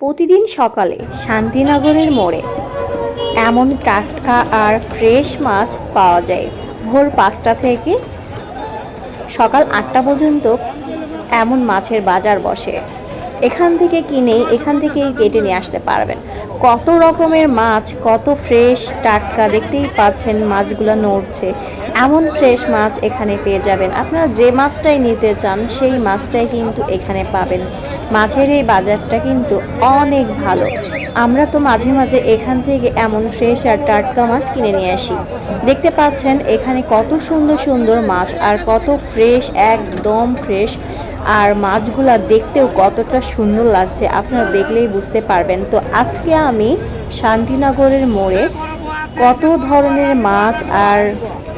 প্রতিদিন সকালে শান্তিনগরের মোড়ে। এমন টাটকা আর ফ্রেশ মাছ পাওয়া যায়। ভোর পাঁচটা থেকে সকাল আটটা পর্যন্ত এমন মাছের বাজার বসে। এখান থেকে কিনে এখান থেকেই কেটে নিয়ে আসতে পারবেন। কত রকমের মাছ, কত ফ্রেশ, টাটকা, দেখতেই পাচ্ছেন মাছগুলো নড়ছে। এমন ফ্রেশ মাছ এখানে পেয়ে যাবেন। আপনারা যে মাছটাই নিতে চান, সেই মাছটাই কিন্তু এখানে পাবেন। মাছের এই বাজারটা কিন্তু অনেক ভালো। আমরা তো মাঝে মাঝে এখান থেকে এমন ফ্রেশ আর টাটকা মাছ কিনে নিয়ে আসি। দেখতে পাচ্ছেন, এখানে কত সুন্দর সুন্দর মাছ আর কত ফ্রেশ একদম ফ্রেশ আর মাছগুলা দেখতেও কতটা সুন্দর লাগছে। আপনারা দেখলেই বুঝতে পারবেন। তো আজকে আমি শান্তিনগরের মোড়ে কত ধরনের মাছ আর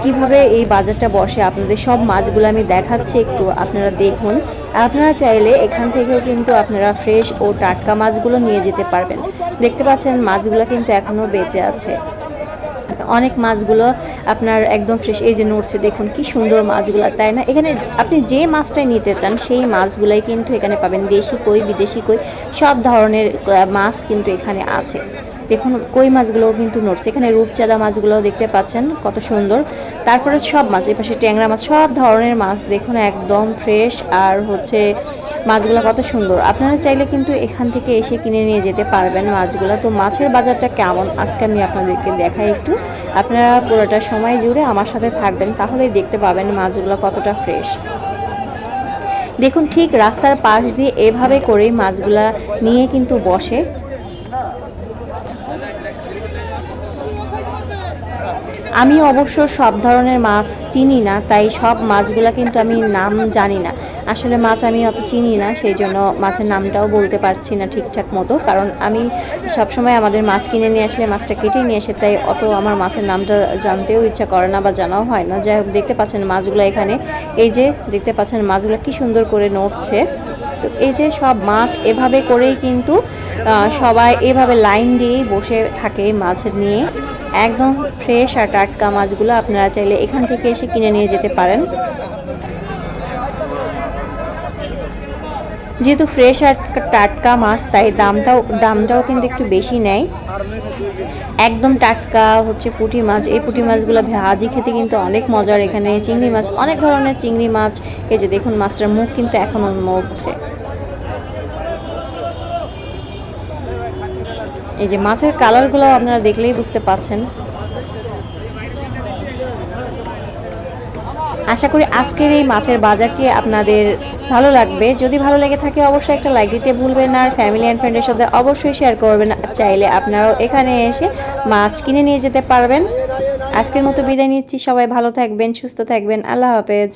কীভাবে এই বাজারটা বসে? আপনাদের সব মাছগুলো আমি দেখাচ্ছি, একটু আপনারা দেখুন। আপনারা চাইলে এখান থেকেও কিন্তু আপনারা ফ্রেশ ও টাটকা মাছগুলো নিয়ে যেতে পারবেন। দেখতে পাচ্ছেন মাছগুলো কিন্তু এখনও বেঁচে আছে। অনেক মাছগুলো আপনার একদম ফ্রেশ, এই যে নড়ছে, দেখুন কি সুন্দর মাছগুলো, তাই না? এখানে আপনি যে মাছটাই নিতে চান, সেই মাছগুলাই কিন্তু এখানে পাবেন। দেশি কই, বিদেশি কই, সব ধরনের মাছ কিন্তু এখানে আছে। দেখুন, কই মাছগুলোও কিন্তু নড়ছে। এখানে রূপচাঁদা মাছগুলোও দেখতে পাচ্ছেন, কত সুন্দর। তারপরে সব মাছ পাশে ট্যাংরা মাছ, সব ধরনের মাছ দেখুন, একদম ফ্রেশ আর হচ্ছে মাছগুলো কত সুন্দর। আপনারা চাইলে কিন্তু এখান থেকে এসে কিনে নিয়ে যেতে পারবেন মাছগুলো। তো মাছের বাজারটা কেমন? আজকে আমি আপনাদেরকে দেখাই একটু। আপনারা পুরোটা সময় জুড়ে আমার সাথে থাকবেন, তাহলেই দেখতে পাবেন মাছগুলো কতটা ফ্রেশ দেখুন, ঠিক রাস্তার পাশ দিয়ে এভাবে করেই মাছগুলা নিয়ে কিন্তু বসে। আমি অবশ্য সব ধরনের মাছ চিনি না, তাই সব মাছগুলা কিন্তু আমি নাম জানি না। আসলে মাছ আমি অত চিনি না, সেই জন্য মাছের নামটাও বলতে পারছি না ঠিকঠাক মতো, কারণ আমি সবসময় আমাদের মাছ কিনে নিয়ে আসলে মাছটা কেটে নিয়ে এসে, তাই অত আমার মাছের নামটা জানতেও ইচ্ছা করে না বা জানাও হয় না। যাই হোক, দেখতে পাচ্ছেন মাছগুলো এখানে। এই যে দেখতে পাচ্ছেন মাছগুলো কি সুন্দর করে নড়ছে। তো এই যে সব মাছ এভাবে করেই কিন্তু সবাই এভাবে লাইন দিয়েই বসে থাকে মাছ নিয়ে। একদম ফ্রেশ আর টাটকা মাছগুলো আপনারা চাইলে এখান থেকে এসে কিনে নিয়ে যেতে পারেন। যেহেতু ফ্রেশ আর টাটকা মাছ, তাই দামটাও দামটাও কিন্তু একটু বেশি নেয়। একদম টাটকা হচ্ছে পুঁটি মাছ। এই পুঁটি মাছগুলো ভাজি খেতে কিন্তু অনেক মজার। এখানে চিংড়ি মাছ, অনেক ধরনের চিংড়ি মাছ। এই যে দেখুন, মাছটার মুখ কিন্তু এখনও মরছে। এই যে মাছের কালারগুলো আপনারা দেখলেই বুঝতে পাচ্ছেন। আশা করি আজকের এই মাছের বাজারটি আপনাদের ভালো লাগবে। যদি ভালো লেগে থাকে অবশ্যই একটা লাইক দিতে ভুলবেন আর ফ্যামিলি অ্যান্ড ফ্রেন্ডের সাথে অবশ্যই শেয়ার করবেন চাইলে আপনারাও এখানে এসে মাছ কিনে নিয়ে যেতে পারবেন। আজকের মতো বিদায় নিচ্ছি। সবাই ভালো থাকবেন, সুস্থ থাকবেন। আল্লাহ হাফেজ।